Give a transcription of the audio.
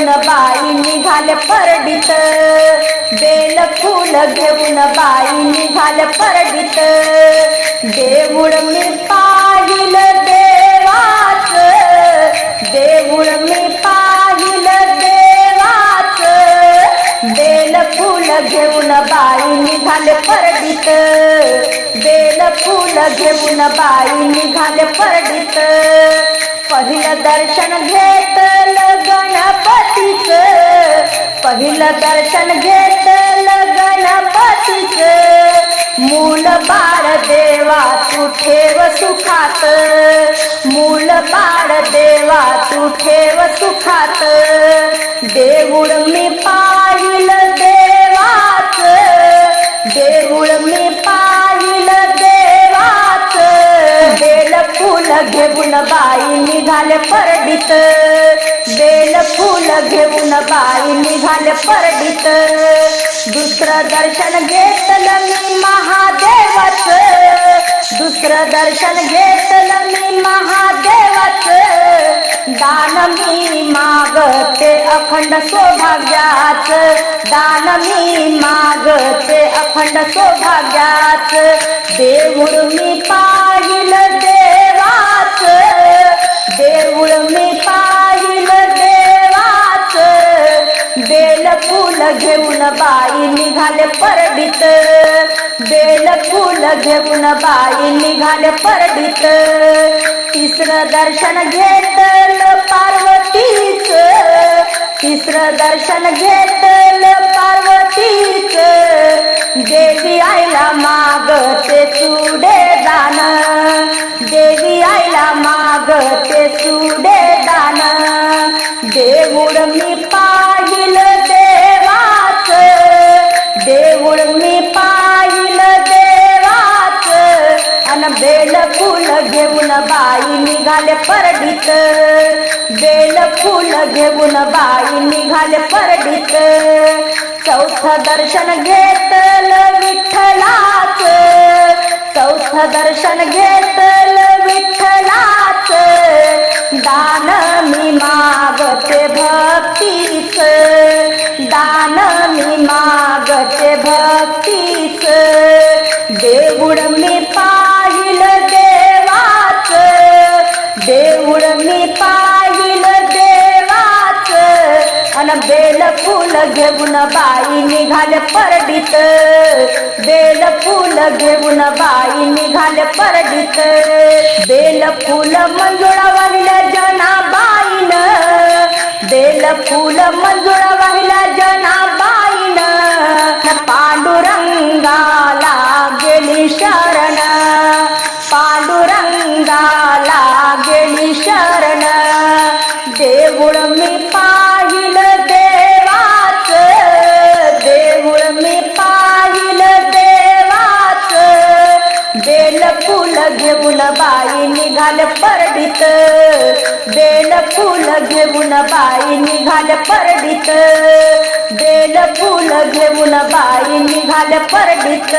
घेऊन बाई निघाल परडीत. बेल फुल घेऊन बाई निघाल परडीत. देऊळ मी पाहिल देवाच. देऊळ मी पाहिल देवाच. बेल फुल घेऊन बाई निघाल परडीत. बेल फुल घेऊन बाई निघाल परडीत. पहिलं दर्शन घेतलं पहिलं दर्शन घेत गणपतीच. मूल बाळ देवा तू ठेव सुखात. मूल बाळ देवा तू ठेव सुखात. देऊळ मी पाहिलं देवाच. देऊळ मी पा घेऊन बाई निघाले परडीत. बेल फुल घेऊन बाई निघाले परडीत. दुसरं दर्शन घेतलं मी महादेवाच. दुसरं दर्शन घेतलं मी महादेवाच. दान मी मागते अखंड सौभाग्याच. दान मी मागते अखंड सौभाग्याच. देऊर मी पाहिलं दे घेऊन बाई निघाले परडीत. बेल फुल घेऊन बाई निघाले परडीत. तिसरं दर्शन घेतलं पार्वतीच. तिसरं दर्शन घेतलं पार्वतीच. देवी आईला मागते चुडे दान. देवी आईला मागते चुडे दान. देऊळ मी पाहिलं देऊळ मी पाहिलं देवाच अन बेल फुल घेऊन बाई निघाले परडीत. बेल फुल घेऊन बाई निघाले परडीत. चौथ दर्शन घेतल विठ्ठलाच चौथ दर्शन घेतलं विठ्ठलाच. दान मी मागते भर मागते भक्तीच. देऊळ मी पाहिलं देवाच. देऊळ मी पाहिलं देवाच. अन बेल फुल घेऊन बाई निघाल परडीत. बेल फुल घेऊन बाई निघाल परडीत. बेल फुल मंजुळा जना बाईन बेल फुल मंजुळा पांडुरंगाला गेली शरण. देऊळ मी पाहिलं देवाच. देऊळ मी पाहिलं देवाच. बेल फुल घेऊन बाई निघाल परडीत. बेल फुल घेऊन बाई निघाल परडीत. बेल फुल घेऊन बाई निघाल परडीत.